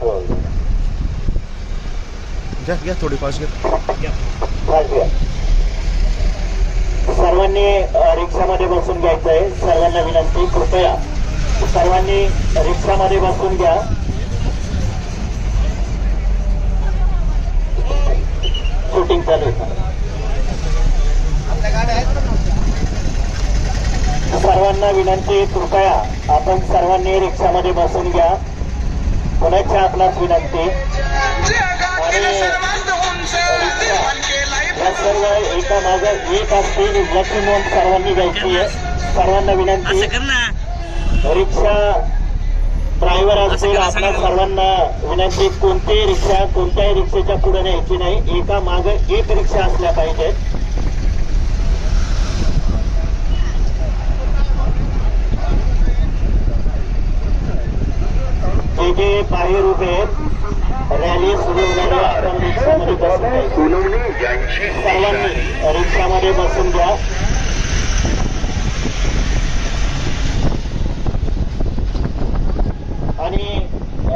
हो घ्या घ्या थोडी पाच घ्या. सर्वांनी रिक्षामध्ये बसून घ्यायचं आहे सर्वांना विनंती कृपया सर्वांनी रिक्षामध्ये बसून घ्या. शूटिंग चालू आहे. सर्वांना विनंती कृपया आपण सर्वांनी रिक्षामध्ये बसून घ्या. पुण्याच्या आपणास विनंती? आणि या सर्व एका मागे एक असतील याची नोंद सर्वांनी घ्यायची आहे. सर्वांना विनंती. रिक्षा ड्रायव्हर असतील आपल्या. सर्वांना विनंती. कोणतीही रिक्षा कोणत्याही रिक्षेच्या पुढे न्यायची नाही. एका मागे एक रिक्षा असल्या पाहिजेत. जे बाहेर उभे रॅली सुरू घ्यायची. सर्वांनी रिक्षामध्ये बसून घ्या. आणि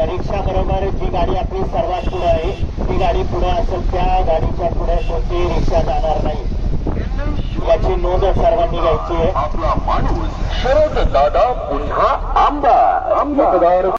रिक्षा बरोबर जी गाडी आपली सर्वात पुढे आहे ती गाडी पुढे असेल त्या गाडीच्या पुढे कोणतीही रिक्षा जाणार नाही. याची नोंद सर्वांनी घ्यायची आहे. आपला माणूस शरद दादा पुन्हा आमदार. मतदार